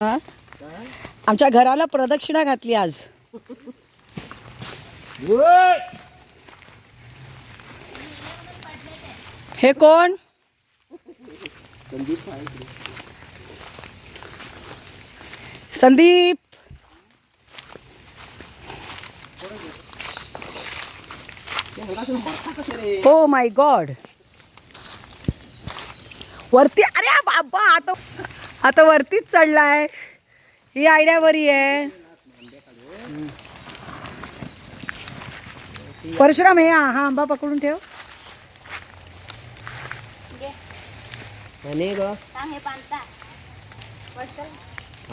आमच्या घराला प्रदक्षिणा घातली आज. हे कोण? संदीप. हो माय गॉड वरती अरे बाबा आता आता वरतीच चढलाय. ही आयडिया बरी आहे. परशुराम हे हा आंबा पकडून ठेव. आणि ग.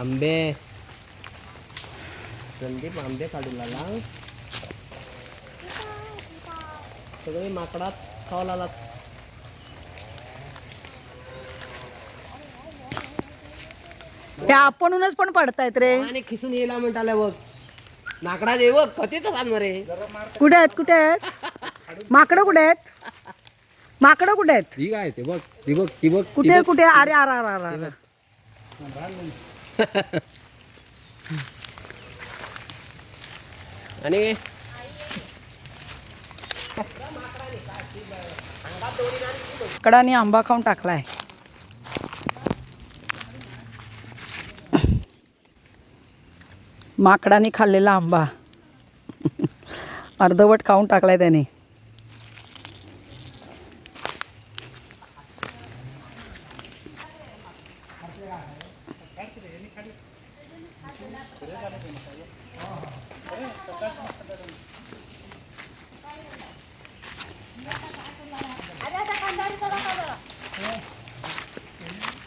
आंबे. संदीप आंबे काढू लागला सगळे माकडात खावा लागला हे आपणूनच पण पडतायत रे. आणि खिसून येला म्हणताला बघ. नाकडा दे बघ कधीच सांग रे. कुठे आहेत कुठे आहेत? माकडं कुठे आहेत? माकडं कुठे आहेत? ठीक आहे ते बघ ती बघ ती बघ कुठे कुठे? अरे अरे अरे अरे अरे. आणि? कडाने आंबा खाऊन टाकलाय. माकडाने खाल्लेला आंबा. अर्धवट खाऊन टाकलाय त्याने.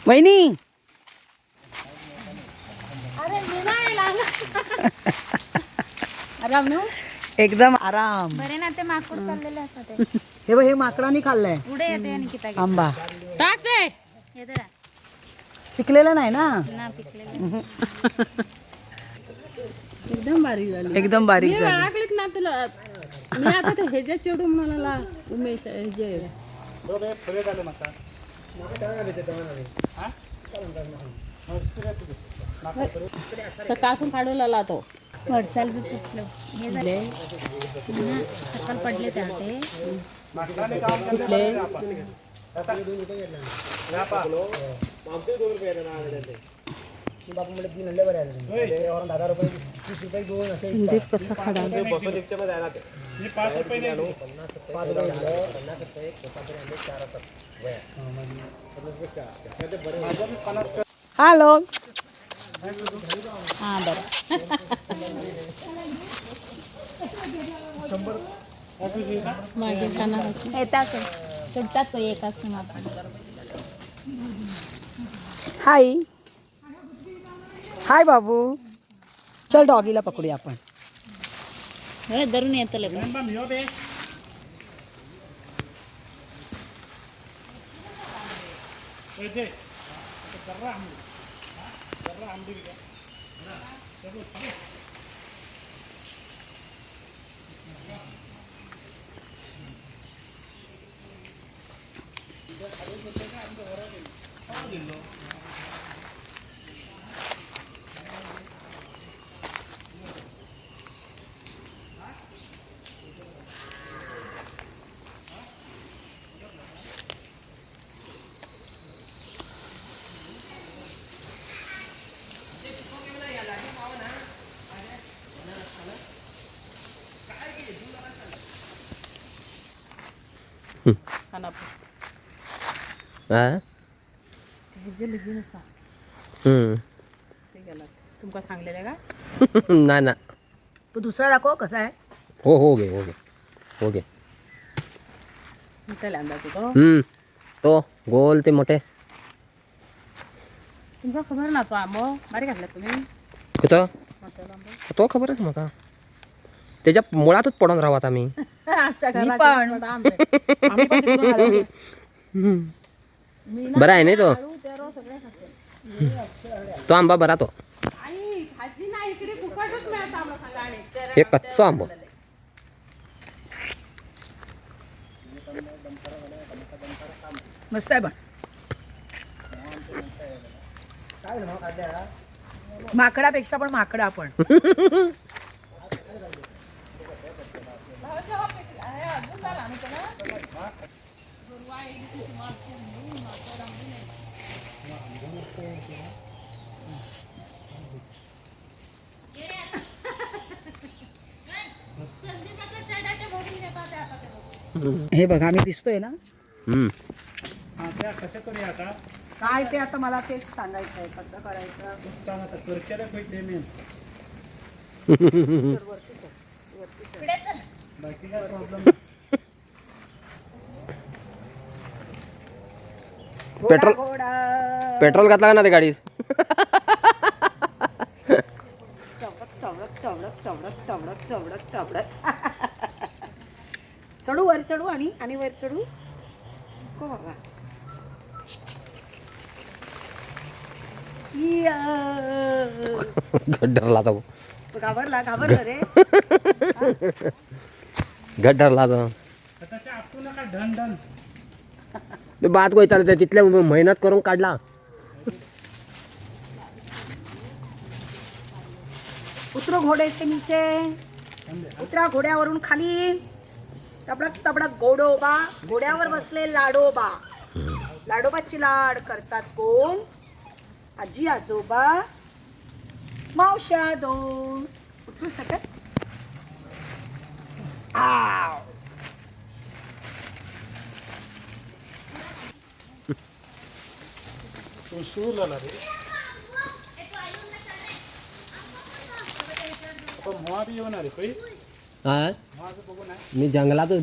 वहिनी! एकदम आराम. बरे ना ते माकूड चाललेले असतात हे बघ हे माकडाने खाल्लंय. पुढे येते आंबा. येते ना. पिकलेलं नाही ना? ना पिकलेले. एकदम बारीक झाली. लागलीत ना तुला. मी आता ते ह्याच्या चिडून म्हणाला उमेश ह्याचे सकाळसून फाडवला तो. वडसाल बी पिकलं हे झाले. पुन्हा सकाळ पडले त्या ते. कुठले कसा खाडा. हॅलो. हा बरं मागे खाणार येतात सुटतात तो एकाच आपण हाय हाय बाबू चल डॉगीला पकडूया आपण होय धरून येतं हा लिहून असा तुमका सांगलेलं का? नाही ना. तू दुसरा दाखव कसा आहे? हो हो गे हो गे हो तो हम्म. तो गोल ते मोठे. तुमका खबर ना तो आंबो. बारीक घातला तुम्ही. कुठं तो खबर आहे म्हाका त्याच्या मुळातच पडून राहत आम्ही आमच्या मी घरात पण. आंबे. आम्ही पण तिकडून आलो. बरा आहे नाही तो? आळू, पेरो सगळे खाते. तो आंबा बरा तो. आई भाजी नाही इकडे फुकटच मिळतं आम्हाला सांगा आणि तेरा हे कच्चा आंबा. मस्त आहे पण माकडापेक्षा पण माकडा आपण. हे बघा आम्ही दिसतोय ना? हम्म. काय ते आता मला तेच सांगायचं आहे कसं करायचं? पेट्रोल घोडा पेट्रोल घातला का ना ते गाडीत? चवडक चवडक चवडक चवडक चवडक चवडक चवडक चढू वर चढू आणि आणि वर चढू. को बाबा. या. गड्डरला तो घाबरला घाबरला रे. गड्डरला तो ते बात कोई ते तिथल्या मेहनत करून काढला. उतरो घोडे से नीचे. उतरा घोड्यावरून खाली. तबडक तबडक घोडोबा घोड्यावर बसले लाडोबा. लाडोबाची लाड करतात कोण? आजी आजोबा मावश्या दोन. उतरू सकत आव. हा? मी जंगलातच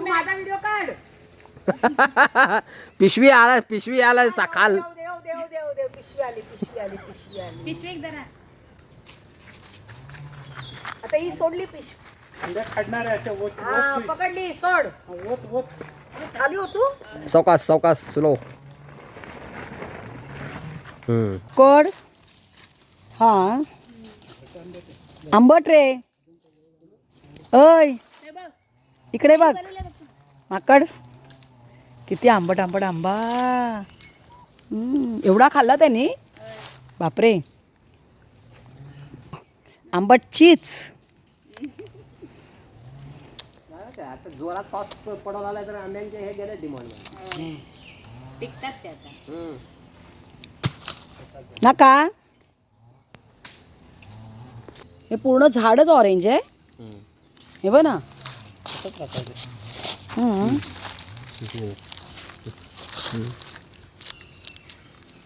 माझा व्हिडिओ काढ पिशवी आला पिशवी आला सकाळ. देव देव देव देव देव पिशवी आली पिशवी आली पिशवी आली. पिशवी आता ही सोडली पिशवी हा पकडली सोड. खाली होतू सावकाश सावकाश स्लो. हम्म. कोड. हा. आंबट रे. अय इकडे बघ. माकड किती आंबट आंबट आंबा. हम्म, एवढा खाल्ला त्याने? बापरे. आंबट चीच आता जोरात पाऊस पडून आला तर आंब्यांचे हे गेले डिमांड टिकतात ते आता. नका हे पूर्ण झाडच ऑरेंज आहे. हे बघ ना. हम्म.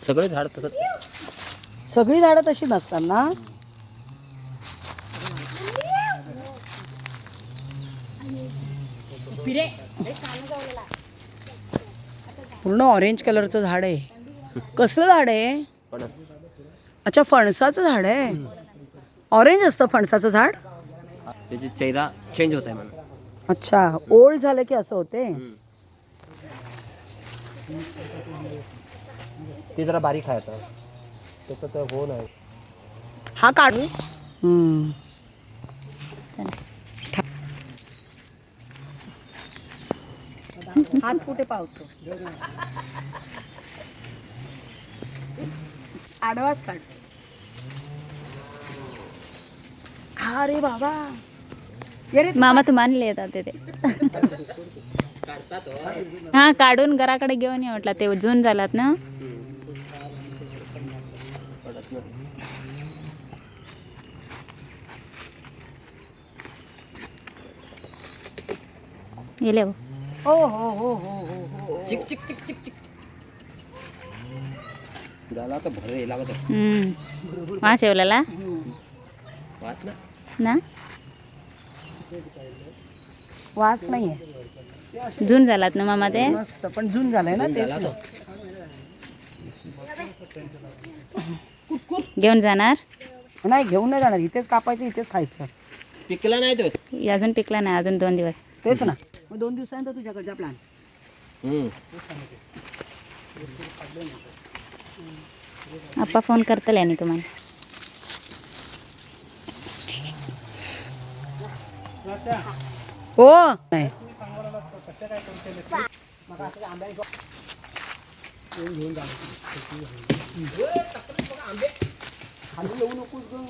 सगळे झाड तसंच. सगळी झाडं तशी नसतात ना? फिरे पूर्ण ऑरेंज कलरचं झाड आहे. कसलं झाड आहे? अच्छा फणसाचं झाड आहे. ऑरेंज असतं फणसाचं झाड? त्याची चेहरा चेंज होत आहे अच्छा ओल्ड झालं की असं होते? ते जरा बारीक आहे आता. त्याचं तर हो नाही हा काढू. हम्म. हात कुठे पावतो? आडवाच काढ. अरे बाबा. मामा तू मानले येतात ते. हा काढून घराकडे घेऊन ये म्हटलं ते जून झालात ना? गेले हो हो हो हो हो हो. चिक चिक चिक चिक चिक. झाला तर भर हे लागत आहे. हम्म. वास येवलेला वास ना? ना? वास नाहीये. जून झालात ना मामा ते? मस्त पण जून झालंय ना तेच. झाला ना. तो घेऊन जाणार? नाही घेऊन नाही जाणार. इथेच कापायचं इथेच खायचं. पिकला नाही तो. अजून पिकला नाही अजून दोन दिवस. तेच ना. मग दोन दिवसानंतर तुझ्याकडचा प्लॅन हम्म. आप्पा फ़ोन करतले आणि तुम्हाला. हो. नाही खाली येऊ नकोस ग